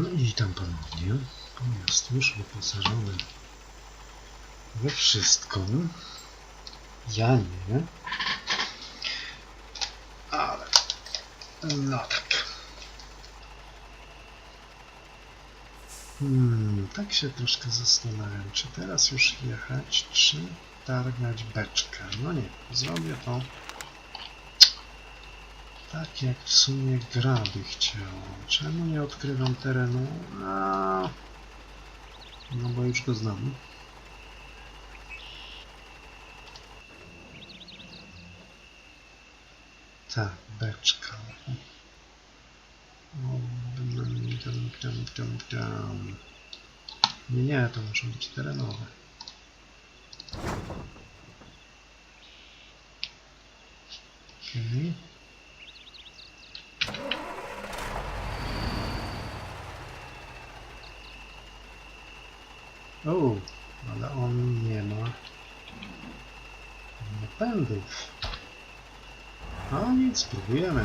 No i witam ponownie. Jest już wyposażony we wszystko. Ja nie. Ale no tak. Hmm, tak się troszkę zastanawiam, czy teraz już jechać, czy targać beczkę. No nie, zrobię to tak jak w sumie gra by chciała. Czemu nie odkrywam terenu? A... No bo już go znam. Tak, beczka. Dum, dum, dum, dum. Nie, nie, to muszą być terenowe. Okej. O, ale on nie ma napędów. A nic, spróbujemy.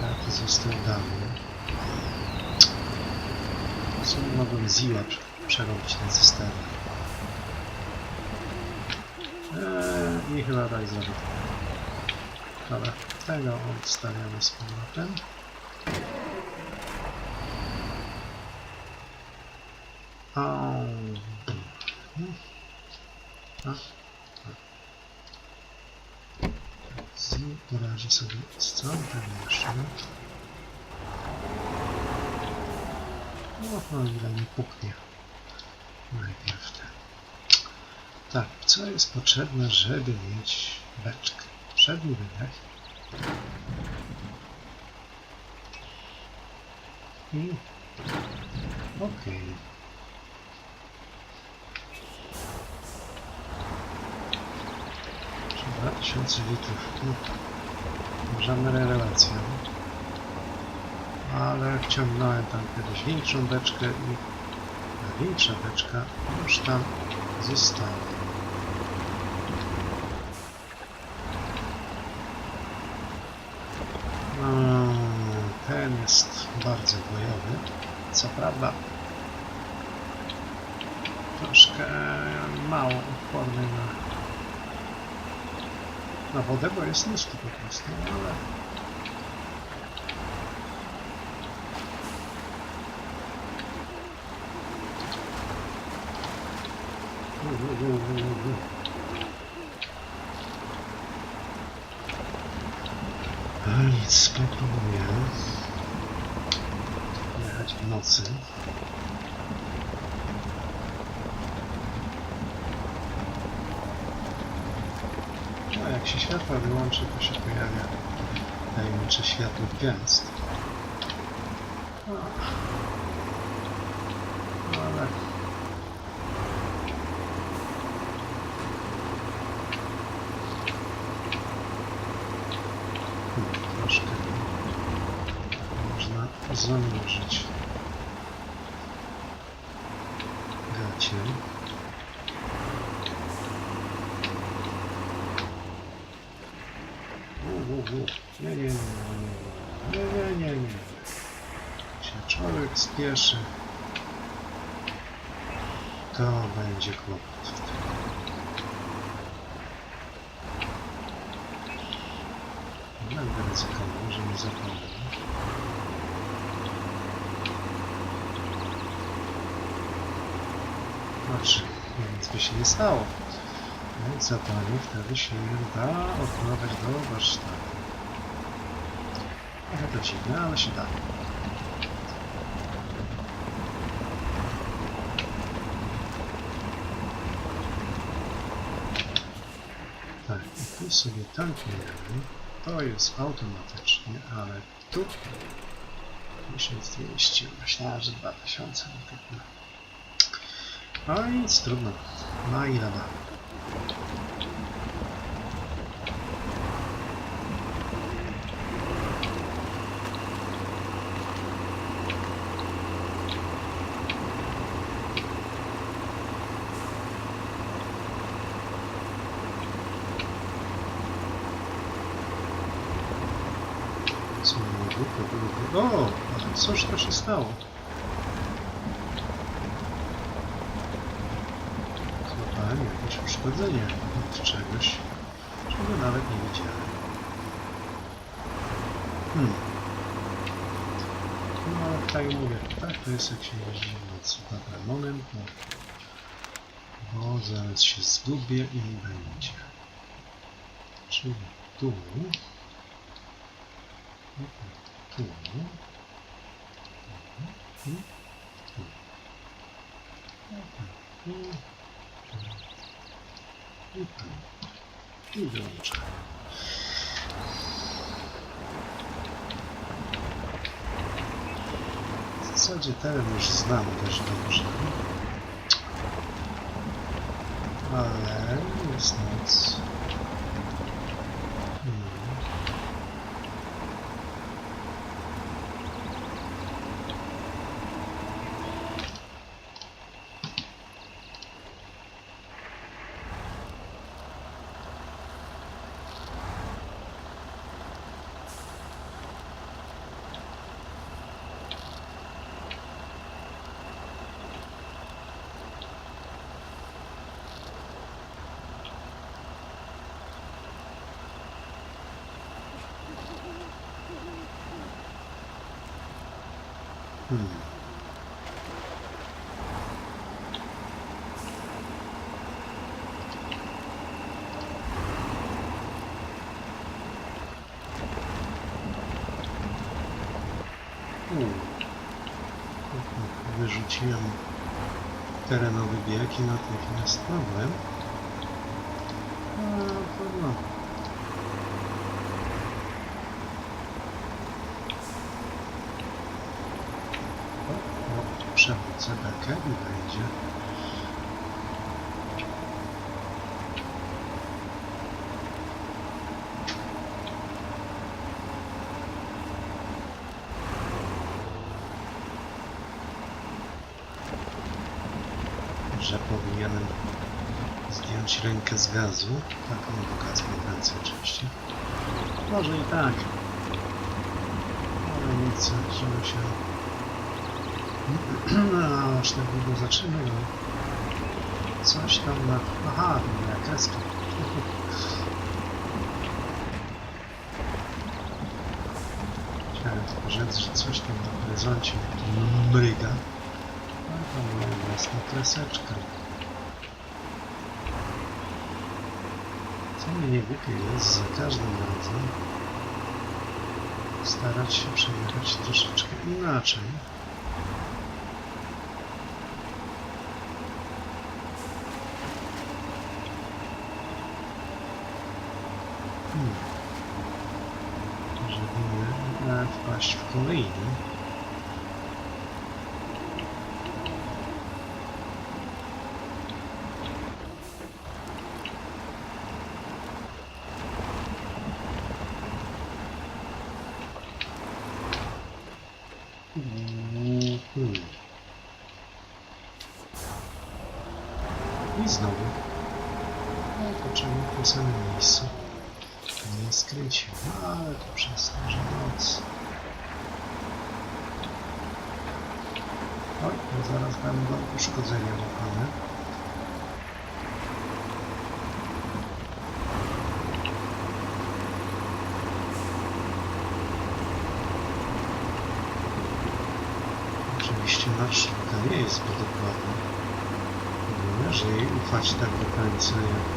Taki został dany. W sumie mogłem prze- przerobić ten system. Eee, I chyba tak zrobię. Dobra, tego odstawiamy z powrotem. A. Z poradzi sobie z całym pewnością. No, ile nie puknie. Najpierw ten. Tak, co jest potrzebne, żeby mieć beczkę? Przedni wydech. I... Okej. Okay. 2000 litrów. No, żadna rewelacja. Ale wciągnąłem tam kiedyś większą beczkę i ta większa beczka już tam została. Ten jest bardzo bojowy. Co prawda troszkę mało odporny na, na wodę, bo jest niski po prostu, ale nic, spróbuję jechać w nocy. No, jak się światła wyłączy, to się pojawia tajemnicze światło gwiazd. No. No, ale hmm, troszkę można zanurzyć gacie. U, u, u. Nie, nie, nie, nie, nie, nie, nie, nie. Się człowiek spieszy, to będzie kłopot. Nie będę ryzykował, że nie zapomnę. Znaczy, nic by się nie stało. Więc zapalnie wtedy się da odprowadzić do warsztatu. Trochę to dziwne, ale się da. Tak, i tu sobie tankujemy. To jest automatycznie, ale tu 1200. Myślałem, że 2000. no tak nie. No nic, trudno. No i. O, ale cóż to się stało? Złapałem jakieś uszkodzenie od czegoś, czego nawet nie widziałem. Hmm. No, tak mówię, tak to jest jak się jeździ nocy. Dobra, moment, bo, zaraz się zgubię i będzie. Czyli tu. Tu. I tu. Tu. I tu. I wyłączam. W zasadzie teren już znam dość dobrze. Ale jest noc. Hmm. Hmm. Wyrzuciłem terenowy bieg i natychmiast problem. A, to no. O, o, przewrócę bekę i wejdzie. Że powinienem zdjąć rękę z gazu. Tak, mam w ręce oczywiście. Może i tak. Ale nic, żeby się no, aż tak długo. Coś tam na... Aha, moja kreska. Chciałem tylko rzec, że coś tam na horyzoncie mryga. A to moja własna kreseczka. Co mnie nie głupie jest za każdym razem starać się przejechać troszeczkę inaczej. Hmm. Żeby nie wpaść w kolejny. Mhm. I znowu. No to czemu w tym samym miejscu? Nie skręcił, no, ale to to, że noc. Oj, no zaraz będą uszkodzenia łapane. Oczywiście marszrutka nie jest zbyt dokładna. Nie należy jej ufać tak do końca jak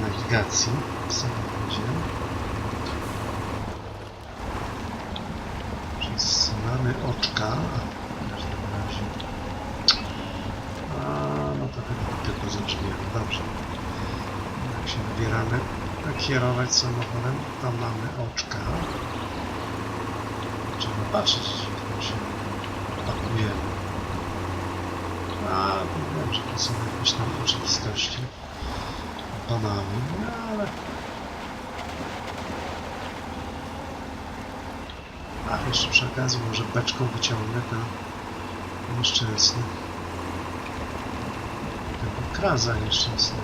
nawigacji w samochodzie. Mamy oczka. W każdym razie. A, no to chyba tylko za drzwiami. Dobrze. Jak się wybieramy kierować samochodem, to mamy oczka. Trzeba patrzeć, jak się pakujemy. A, wiem, że to są jakieś tam oczywistości panami, no ale... A, jeszcze przy okazji może beczką wyciągnę ten nieszczęsny tego kraza nieszczęsnego.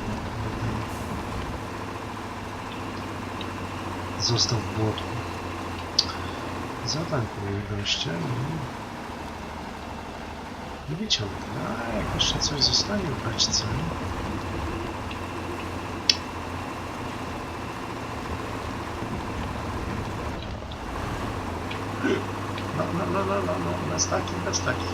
Został w błotku. Zatankuję gościa i... I wyciągnę. A jak jeszcze coś zostanie w beczce... No, no, no, no, no, no, bez takich, bez takich.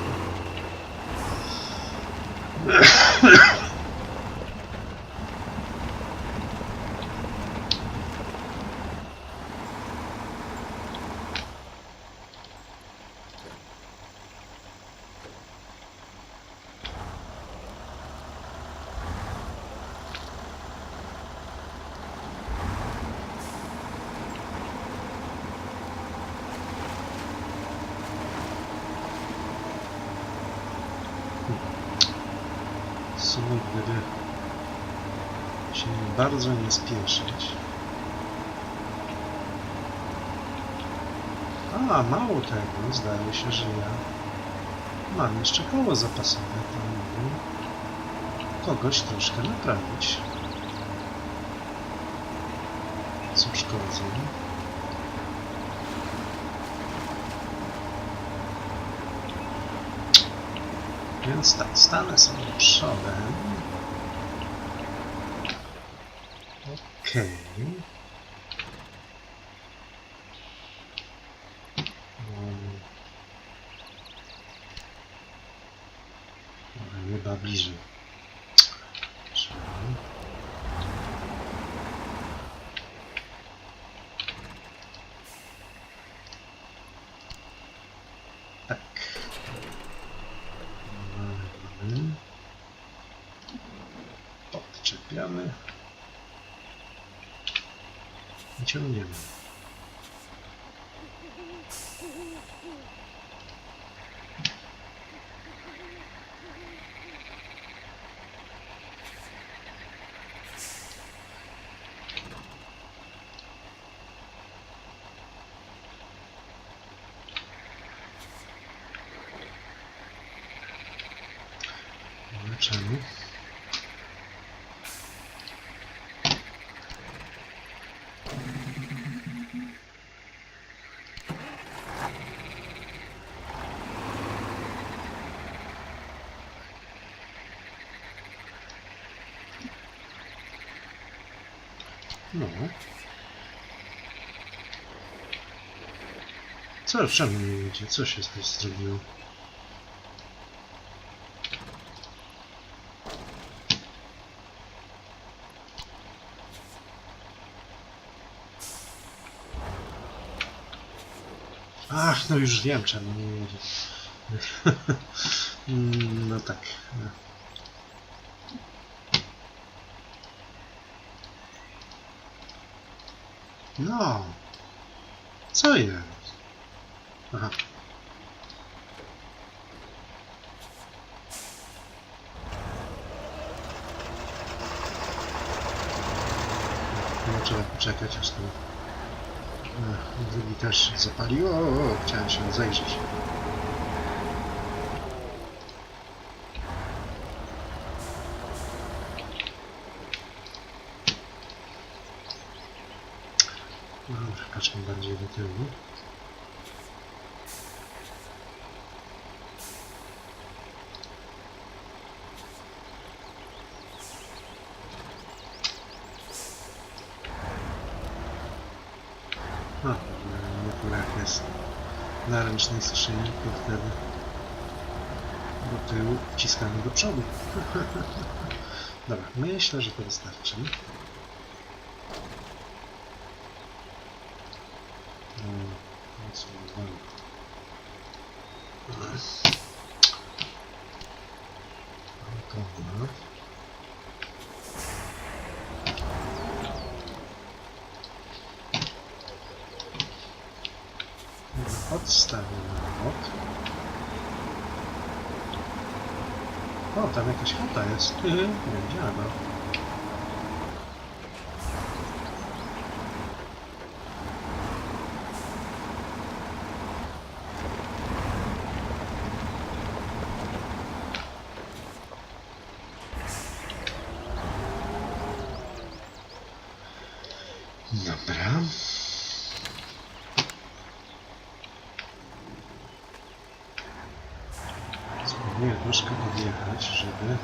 W sumie gdyby się bardzo nie spieszyć. A, mało tego, zdaje się, że ja mam jeszcze koło zapasowe, to mogę kogoś troszkę naprawić. Z uszkodzeń. Więc tak, stanę sobie przodem. Okej. Um, Dobra, Chyba bliżej. Czyli... Tak. Mamy. Odczepiamy. I ciągniemy. Ale czemu? No. Co, czemu nie idzie? Co się tutaj zrobiło? Ach, no już wiem czemu nie jedzie. Mm, no tak. No. Co jest? Aha. No, trzeba poczekać, aż ten Ech, drugi też zapaliło. O, o, chciałem się zajrzeć. No patrzmy bardziej do tyłu. No, na górach jest na ręcznej skrzyni, to wtedy do tyłu wciskamy do przodu. Dobra, myślę, że to wystarczy. No, Odstawię na bok. O, tam jakaś chata jest. Nie widziałem. no. Dobra. Nie, troszkę odjechać, żeby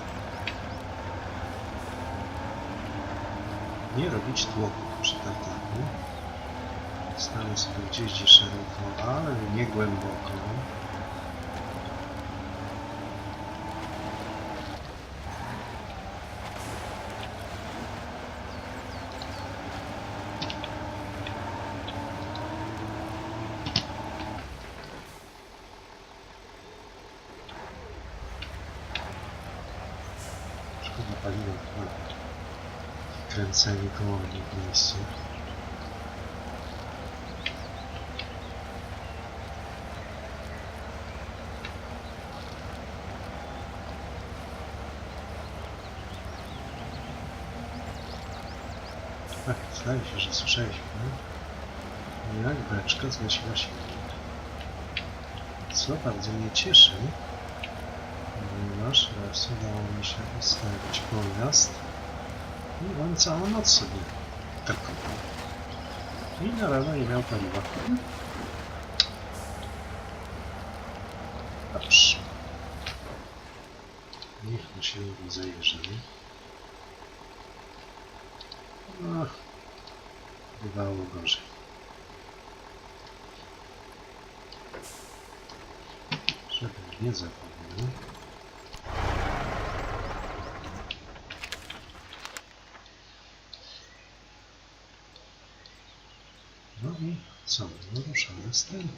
nie robić tłoku przy tartaku. Stanę sobie gdzieś, gdzie szeroko, ale nie głęboko. Szkoda paliwa na kręcenie kołowni w miejscu. Tak, zdaje się, że słyszeliśmy, jak beczka zgasiła silnik. Co bardzo mnie cieszy, ponieważ raz udało mi się ustawić pojazd i on całą noc sobie tarkował. I na rano nie miał paliwa. Dobrze. Niech na silnik zajeżdżamy. No, bywało gorzej. Żeby nie zapomniał. No i co? No z tym.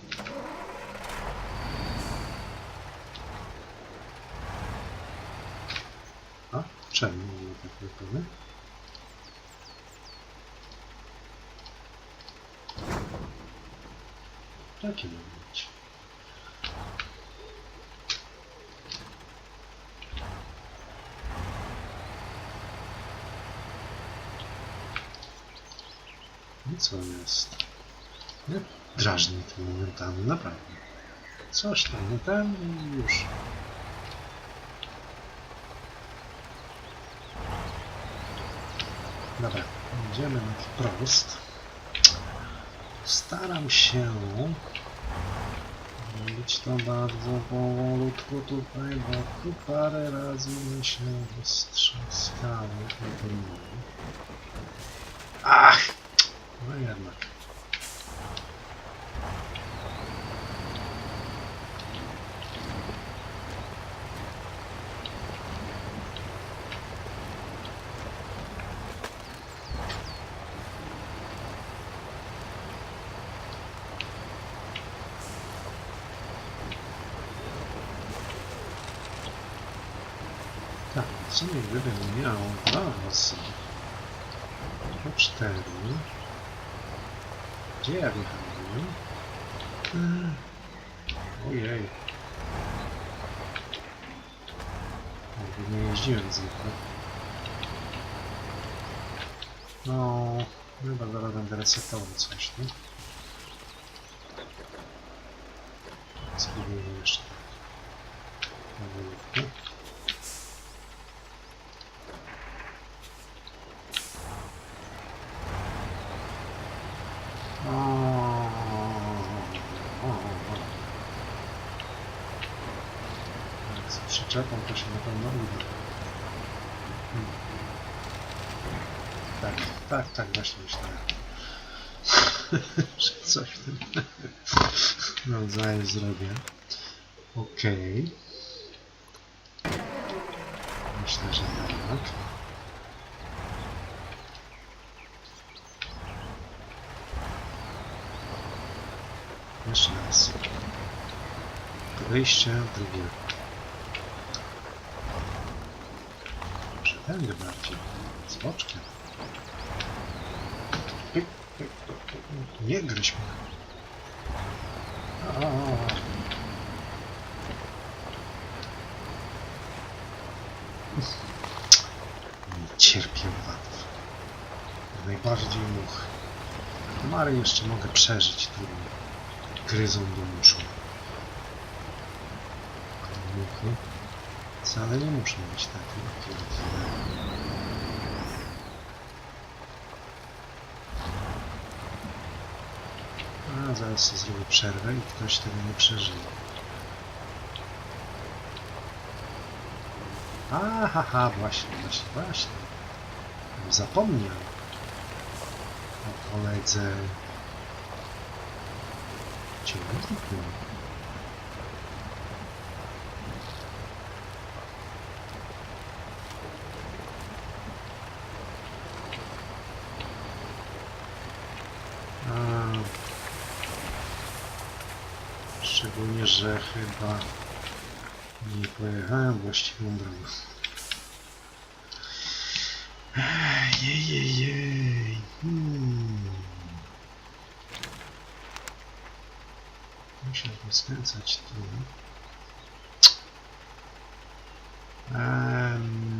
A, czemu nie tak gotowy? Takie ma być. I co jest? Nie drażni tym momentami, naprawdę. Coś tam, nie tam i już. Dobra, idziemy na wprost. Staram się robić to bardzo powolutku tutaj, bo tu parę razy mi się drogi. Ach! No jednak. Tak, w sumie gdybym miał dwa wozy po cztery. Gdzie ja wjechałem? Hmm. Ojej. Jakby nie jeździłem zwykle. No, chyba zaraz będę resetował coś, nie? Spróbujmy jeszcze. Powolutku. O, o, o. Przyczepą to się na pewno uda. Hmm. Tak, tak, tak właśnie myślałem. Że coś w tym rodzaju zrobię. Okej. Myślę, że tak. Jeszcze raz. Wyjście drugie. Tędy bardziej. Z boczkiem. Nie gryź mnie. A. Nie cierpię owadów. Najbardziej much. Komary jeszcze mogę przeżyć trudno gryzą do muszu. Wcale nie muszą być takie piękne. A zaraz sobie zrobię przerwę i ktoś tego nie przeżyje. Aha, właśnie, właśnie, właśnie. Zapomniał o koledze ciągniku. Chyba nie pojechałem właściwą drogą. Jej, jej, jej. Hmm. Musiałbym skręcać tu. Em,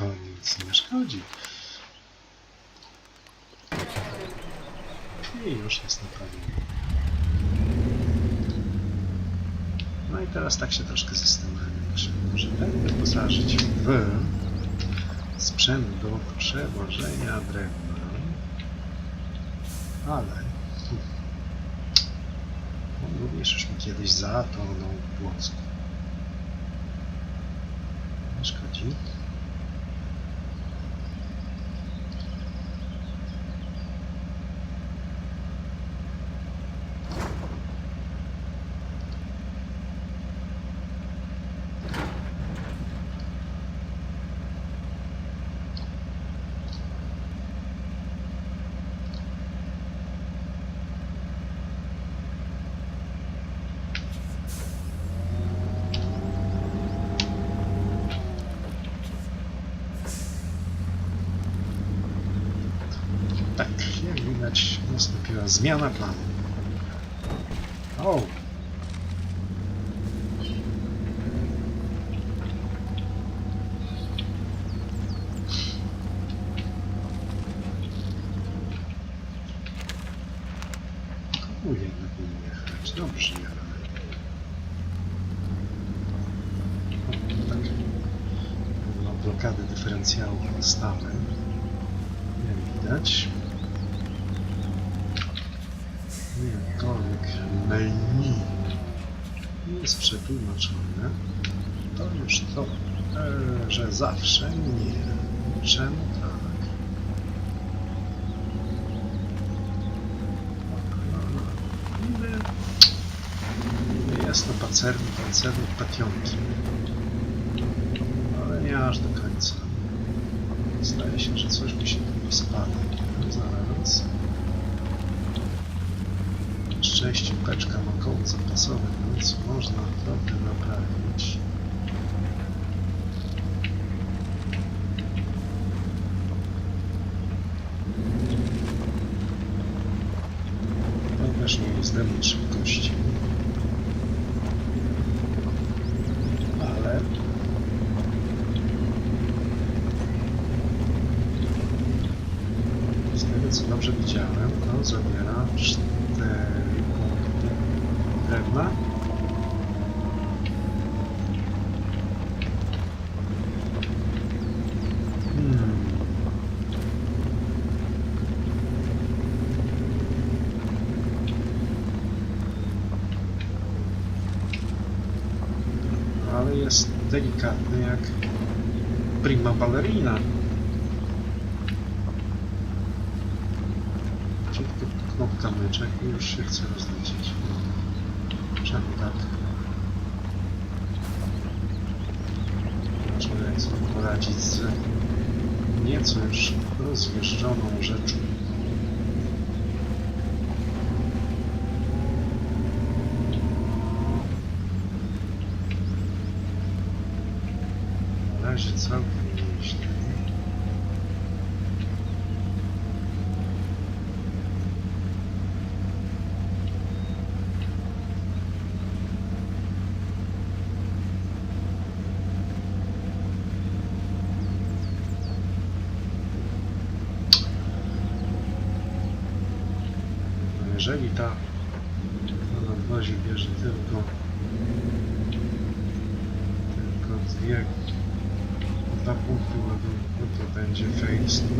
to nic nie szkodzi. I już jest naprawiony. No i teraz tak się troszkę zastanawiam, czy może będę w sprzęt do przewożenia drewna, ale hmm, on również już mi kiedyś zatonął w Płocku. Nie szkodzi. Tak, jak widać nastąpiła zmiana planu. O! Komu jednak jechać? Dobrze. O, tak. Blokady dyferencjałów stałe. Jak widać. Jakkolwiek menu jest przetłumaczone, to już to, e, że zawsze nie. Czemu tak? Niby, jest to pancerny pationki, ale nie aż do końca. Zdaje się, że coś mi się tu spadło. Zaraz. Na szczęście beczka ma koło zapasowe, więc można trochę naprawić. To też nie jest limit szybkości. Ale z tego co dobrze widziałem, to zabiera 4 punkty drewna. Hmm. Ale jest delikatny jak prima ballerina. Szybko kropka myczek i już się chce rozlecieć. Czemu tak? Człowiek sobie poradzić z nieco już rozjeżdżoną rzeczą. Razie całkiem nieźle. No jeżeli ta na nadwozie bierze tylko biegu. Dwa punkty ładunku to będzie face to.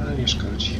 Ale nie szkodzi.